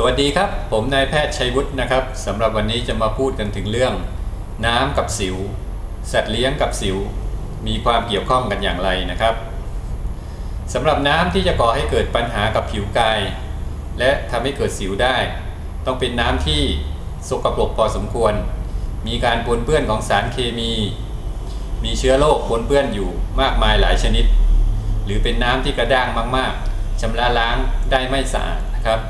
สวัสดีครับ ผมนายแพทย์ชัยวุฒินะครับสำหรับวันนี้จะมาพูดกันถึงเรื่อง น้ำกับสิว สัตว์เลี้ยงกับสิว มีความเกี่ยวข้องกันอย่างไรนะครับสำหรับน้ำที่จะก่อให้เกิดปัญหากับผิวกาย และทำให้เกิดสิวได้ ต้องเป็นน้ำที่สกปรกพอสมควร มีการปนเปื้อนของสารเคมี มีเชื้อโรคปนเปื้อนอยู่มากมายหลายชนิด หรือเป็นน้ำที่กระด้างมาก ๆชำระล้างได้ไม่สะอาดนะครับ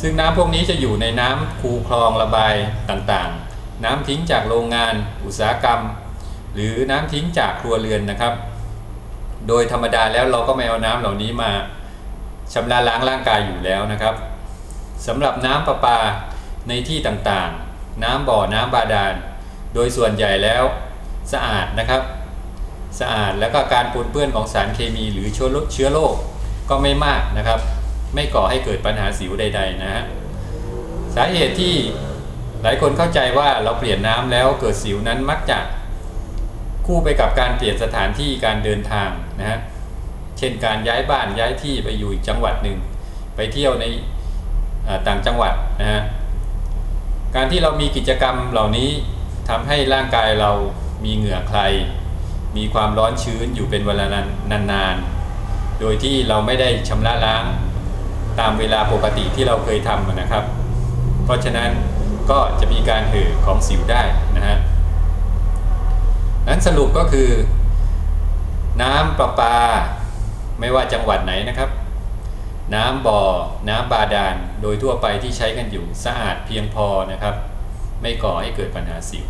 ซึ่งน้ำพวกนี้จะอยู่ในน้ำคูคลองระบายต่างๆ น้ำทิ้งจากโรงงาน อุตสาหกรรม หรือน้ำทิ้งจากครัวเรือนนะครับ โดยธรรมดาแล้วเราก็ไม่เอาน้ำเหล่านี้มาชำระล้างร่างกายอยู่แล้วนะครับสำหรับน้ำประปาในที่ต่างๆ น้ำบ่อน้ำบาดาล โดยส่วนใหญ่แล้วสะอาดนะครับ สะอาดแล้วก็การปนเปื้อนของสารเคมีหรือเชื้อโรคเชื้อโรคก็ไม่มากนะครับ ไม่ก่อให้เกิดปัญหาสิวใด ๆ นะฮะสาเหตุที่หลายคนเข้าใจว่าเราเปลี่ยนน้ำแล้วเกิดสิวนั้นมักจะคู่ไปกับการเปลี่ยนสถานที่การเดินทางนะฮะเช่นการย้ายบ้านย้ายที่ไปอยู่อีกจังหวัดหนึ่งไปเที่ยวในต่างจังหวัดนะฮะการที่เรามีกิจกรรมเหล่านี้ทำให้ร่างกายเรามีเหงื่อใคร มีความร้อนชื้นอยู่เป็นเวลานานๆ โดยที่เราไม่ได้ชำระล้าง ตามเวลาปกติที่เราเคยทำนะครับ เพราะฉะนั้นก็จะมีการเห่อของสิวได้นะฮะนั้นสรุปก็คือ น้ำประปา ไม่ว่าจังหวัดไหนนะครับ น้ำบ่อ น้ำบาดาลโดยทั่วไปที่ใช้กันอยู่สะอาดเพียงพอนะครับ ไม่ก่อให้เกิดปัญหาสิว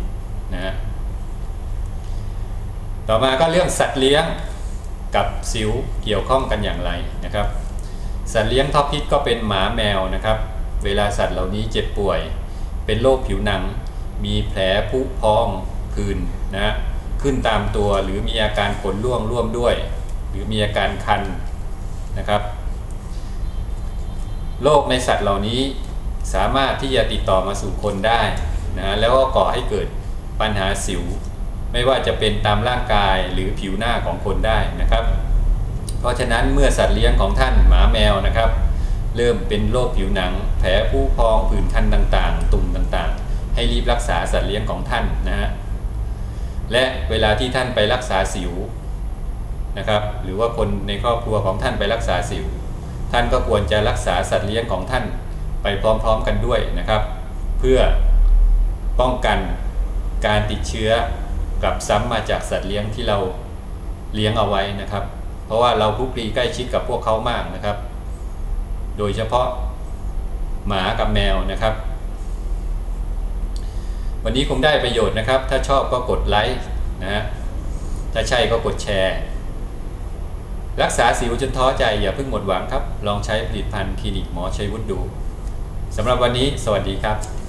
นะฮะต่อมาก็เรื่องสัตว์เลี้ยงกับสิวเกี่ยวข้องกันอย่างไรนะครับ สัตว์เลี้ยงท็อปฮิตก็เป็นหมาแมวนะครับ เวลาสัตว์เหล่านี้เจ็บป่วย เป็นโรคผิวหนัง มีแผลผุพองผื่นนะขึ้นตามตัวหรือมีอาการขนร่วงร่วมด้วย หรือมีอาการคันนะครับโรคในสัตว์เหล่านี้สามารถที่จะติดต่อมาสู่คนได้นะแล้วก็ก่อให้เกิดปัญหาสิว ไม่ว่าจะเป็นตามร่างกายหรือผิวหน้าของคนได้นะครับ เพราะฉะนั้นเมื่อสัตว์เลี้ยงของท่านหมาแมวนะครับ เริ่มเป็นโรคผิวหนัง แผลผู้พองผื่นคันต่างๆ ตุ่มต่างๆ ให้รีบรักษาสัตว์เลี้ยงของท่านนะฮะและเวลาที่ท่านไปรักษาสิวนะครับหรือว่าคนในครอบครัวของท่านไปรักษาสิว ท่านก็ควรจะรักษาสัตว์เลี้ยงของท่านไปพร้อมๆกันด้วยนะครับ เพื่อป้องกันการติดเชื้อกลับซ้ำมาจากสัตว์เลี้ยงที่เราเลี้ยงเอาไว้นะครับ ราะว่าเราคลุกคลีใกล้ชิดกับพวกเขามากนะครับ โดยเฉพาะหมากับแมวนะครับ วันนี้คงได้ประโยชน์นะครับ ถ้าชอบก็กดไลค์นะฮะถ้าใช่ก็กดแชร์ รักษาสิวจนท้อใจอย่าเพิ่งหมดหวังครับ ลองใช้ผลิตภัณฑ์คลินิกหมอชัยวุฒิดูสำหรับวันนี้ สวัสดีครับ